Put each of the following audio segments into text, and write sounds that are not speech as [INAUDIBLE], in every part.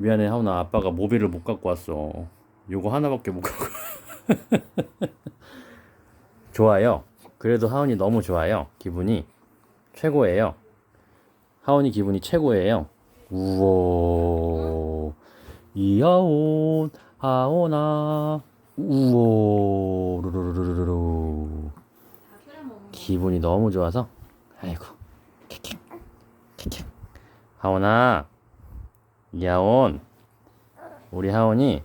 미안해 하우나 아빠가 모빌을 못 갖고 왔어. 요거 하나밖에 못 갖고 [LAUGHS] 좋아요. 그래도 하운이 너무 좋아요. 기분이 최고예요. 하운이 기분이 최고예요. 우오 이하온 하온아 우오 루루루루루 기분이 너무 좋아서. 아이고. 킥킥 킥킥 하온아 야온. 우리 하온이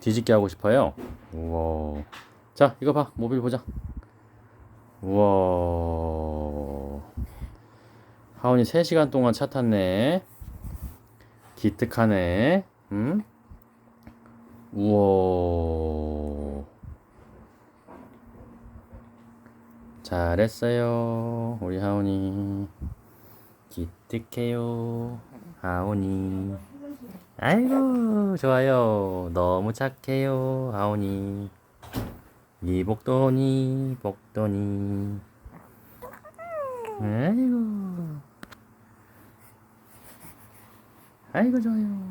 뒤집게 하고 싶어요. 우와. 자 이거 봐. 모빌 보자. 우와. 하온이 3시간 동안 차 탔네. 기특하네. 응? 우와. 잘했어요 우리 하온이. 기특해요. 아오니. 아이고 좋아요. 너무 착해요 아오니. 이 복도니 복도니. 아이고. 아이고 좋아요.